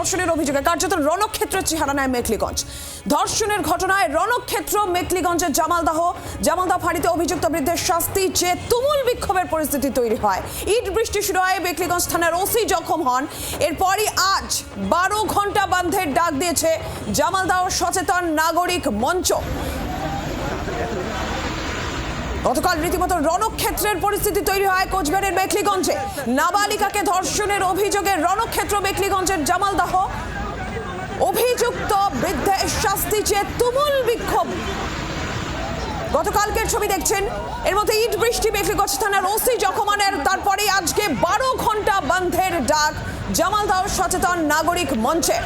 ধর্ষণের অভিযোগে কার্যত রণক্ষেত্রের চেহারা নেয় মেখলিগঞ্জ। ধর্ষণের ঘটনায় রণক্ষেত্র, মেখলিগঞ্জের জামালদাহ। জামালদাহ ফাঁড়িতে অভিযুক্ত বৃদ্ধের শাস্তি চেয়ে তুমুল বিক্ষোভের পরিস্থিতি তৈরি হয়। ইট বৃষ্টি শুরু হয় মেখলিগঞ্জ থানার ওসি জখম হন। এরপরই আজ বারো ঘণ্টা বান্ধের ডাক দিয়েছে জামালদাহ সচেতন নাগরিক মঞ্চ। গতকাল রীতিমতো রণক্ষেত্রের পরিস্থিতি তৈরি হয় কোচবিহারের মেখলিগঞ্জে। নাবালিকাকে ধর্ষণের অভিযোগে রণক্ষেত্র মেখলিগঞ্জের জামালদাহ। অভিযুক্ত বৃদ্ধের শাস্তি চেয়ে তুমুল বিক্ষোভ। গতকালকের ছবি দেখছেন, এর মধ্যে ইট বৃষ্টি মেখলিগঞ্জ থানার ওসি জখমানের, তারপরে আজকে বারো ঘণ্টা বন্ধের ডাক জামালদাহ সচেতন নাগরিক মঞ্চে।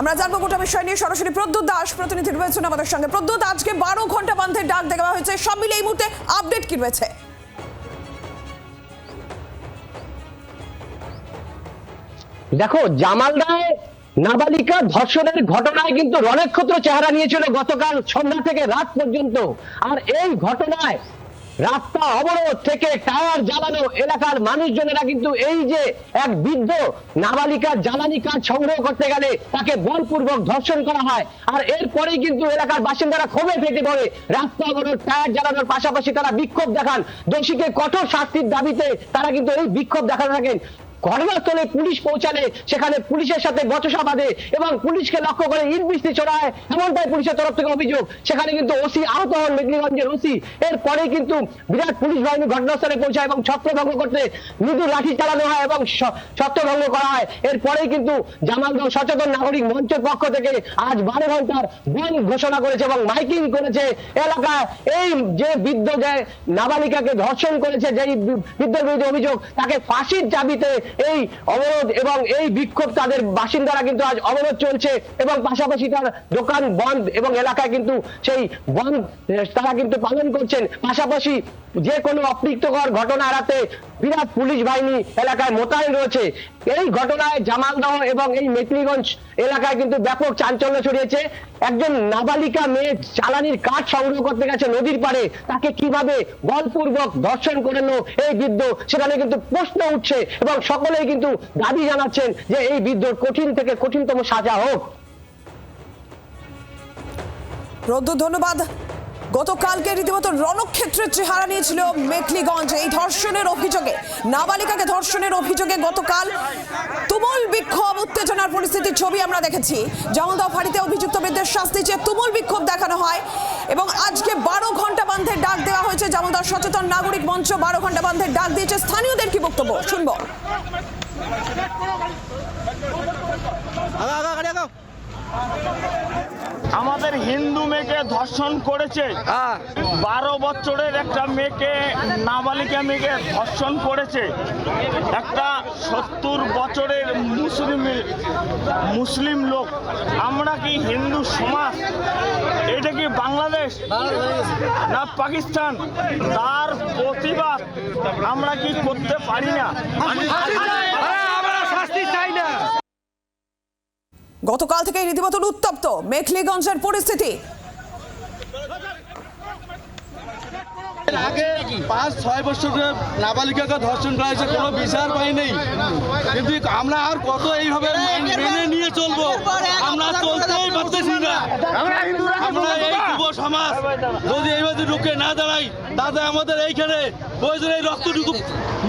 আমরা জানব গোটা বিষয় নিয়ে। সরাসরি প্রদ্যুৎ দাস প্রতিনিধি রয়েছেন আমাদের সঙ্গে। প্রদ্যুৎ, আজকে বারো ঘণ্টা বন্ধের ডাক দেওয়া হয়েছে। সব মিলে এই মুহূর্তে আপডেট কি রয়েছে? দেখো, জামালদায় নাবালিকা ধর্ষণের ঘটনায় কিন্তু রণক্ষত্র চেহারা নিয়েছিল গতকাল সন্ধ্যা থেকে রাত পর্যন্ত। আর এই ঘটনায় রাস্তা অবরোধ থেকে টায়ার জ্বালানো এলাকার মানুষজনেরা কিন্তু এই যে এক বৃদ্ধ নাবালিকার জ্বালানি কাঠ সংগ্রহ করতে গেলে তাকে বলপূর্বক ধর্ষণ করা হয়। আর এরপরেই কিন্তু এলাকার বাসিন্দারা ক্ষোভে ফেটে পড়ে। রাস্তা অবরোধ, টায়ার জ্বালানোর পাশাপাশি তারা বিক্ষোভ দেখান। দোষীকে কঠোর শাস্তির দাবিতে তারা কিন্তু এই বিক্ষোভ দেখানো থাকেন। ঘটনাস্থলে পুলিশ পৌঁছালে সেখানে পুলিশের সাথে বচসা বাঁধে এবং পুলিশকে লক্ষ্য করে ইট বৃষ্টি ছড়ায়। এমনটাই পুলিশের তরফ থেকে অভিযোগ। সেখানে কিন্তু ওসি আহত হন মেঘলিগঞ্জের ওসি। এরপরে কিন্তু বিরাট পুলিশ বাহিনী ঘটনাস্থলে পৌঁছায় এবং ছত্রভঙ্গ করতে মৃদু লাঠি চালানো হয় এবং ছত্রভঙ্গ করা হয়। এরপরেই কিন্তু জামালগাঁও সচেতন নাগরিক মঞ্চের পক্ষ থেকে আজ বারো ঘণ্টার বন্ধ ঘোষণা করেছে এবং মাইকিং করেছে এলাকায়। এই যে বৃদ্ধ যে নাবালিকাকে ধর্ষণ করেছে, যেই বৃদ্ধের বিরুদ্ধে অভিযোগ, তাকে ফাঁসির চাবিতে এই অবরোধ এবং এই বিক্ষোভ তাদের বাসিন্দারা কিন্তু আজ অবরোধ চলছে এবং পাশাপাশি তার দোকান বন্ধ এবং এলাকায় কিন্তু সেই বন্ধ, তারা কিন্তু পালন করছেন। পাশাপাশি যে কোনো অপ্রীতকর ঘটনা এড়াতে বিরাট পুলিশ বাহিনী এলাকায় মোতায়েন রয়েছে। এই ঘটনায় জামালদহ এবং এই মেকলিগঞ্জ এলাকায় কিন্তু ব্যাপক চাঞ্চল্য ছড়িয়েছে। একজন নাবালিকা মেয়ে চালানির কাঠ সংগ্রহ করতে গেছে নদীর পাড়ে। তাকে কীভাবে বলপূর্বক ধর্ষণ করে নো এই বৃদ্ধ, সেখানে কিন্তু প্রশ্ন উঠছে এবং সকলেই কিন্তু দাবি জানাচ্ছেন যে এই বৃদ্ধর কঠিন থেকে কঠিনতম সাজা হোক। প্রদ্যুৎ ধন্যবাদ। গতকালকে রীতিমতো রণক্ষেত্রের চেহারা নিয়েছিল মেখলিগঞ্জ এই ধর্ষণের অভিযোগে। নাবালিকাকে ধর্ষণের অভিযোগে গতকাল তুমুল বিক্ষোভ, উত্তেজনার পরিস্থিতির ছবি আমরা দেখেছি। জামালদহ ফাঁড়িতে অভিযুক্ত বৃদ্ধের শাস্তি চেয়ে তুমুল বিক্ষোভ দেখানো হয় এবং আজকে বারো ঘণ্টা বন্ধের ডাক দেওয়া হয়েছে জামালদহ সচেতন নাগরিক মঞ্চ। বারো ঘণ্টা বন্ধের ডাক দিয়েছে স্থানীয়দের কি বক্তব্য? শুনব। আমাদের হিন্দু মেয়েকে ধর্ষণ করেছে। বারো বছরের একটা মেয়েকে নাবালিকা মেয়েকে ধর্ষণ করেছে। একটা সত্তর বছরের মুসলিম মুসলিম লোক। আমরা কি হিন্দু সমাজ? এটা কি বাংলাদেশ? না পাকিস্তান? তার প্রতিবাদ আমরা কি করতে পারি না? গতকাল থেকে রীতিমতো উত্তপ্ত মেখলিগঞ্জের পরিস্থিতি। এর আগে পাঁচ ছয় বছর ধরে নাবালিকাকে ধর্ষণ করা হয়েছে কোনো বিচার পাই নেই। কিন্তু আমরা আর কত এইভাবে মেনে নিয়ে চলবো? আমরা চলতেই পারতেছি না। আমরা এই যুব সমাজ যদি এইভাবে ঢুকে না দাঁড়াই তাতে আমাদের এইখানে প্রয়োজনে এই রক্তটুকু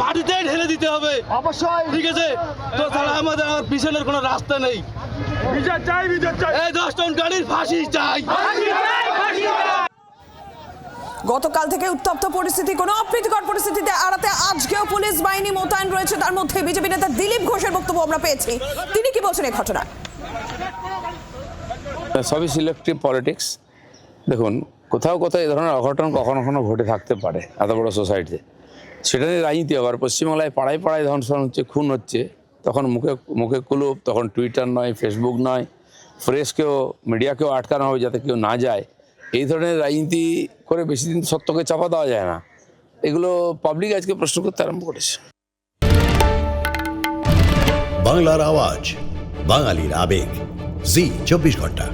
মাটিতেই ঢেলে দিতে হবে। অবশ্যই। ঠিক আছে? তো তাহলে আমাদের আর পিছনের কোনো রাস্তা নেই। বিচার চাই বিচার চাই। এই দশ টন গাড়ির ফাঁসি চাই। গতকাল থেকে উত্তপ্ত পরিস্থিতি কোনো অপ্রীতিকর পরিস্থিতিতে আড়াতে আজকেও পুলিশ বাহিনী মোতায়েন রয়েছে। তার মধ্যে বিজেপি নেতা দিলীপ ঘোষের বক্তব্য আমরা পেয়েছি। তিনি কি বলছেন এই ঘটনা? সবই সিলেক্টিভ পলিটিক্স। দেখুন কোথাও কোথাও এই ধরনের অঘটন কখনো কখনো ঘটে থাকতে পারে এত বড় সোসাইটিতে। সেটা নিয়ে রাজনীতি আবার পশ্চিমবাংলায় পাড়ায় পাড়ায় ধর্ষণ হচ্ছে খুন হচ্ছে। তখন মুখে মুখে কুলুপ, তখন টুইটার নয় ফেসবুক নয় প্রেসকেও মিডিয়াকেও আটকানো হবে যাতে কেউ না যায়। এই ধরনের রাজনীতি করে বেশি দিন সত্যকে চাপা দেওয়া যায় না। এগুলো পাবলিক আজকে প্রশ্ন করতে আরম্ভ করেছে। বাংলার আওয়াজ, বাঙালির আবেগ, জি, চব্বিশ ঘণ্টা।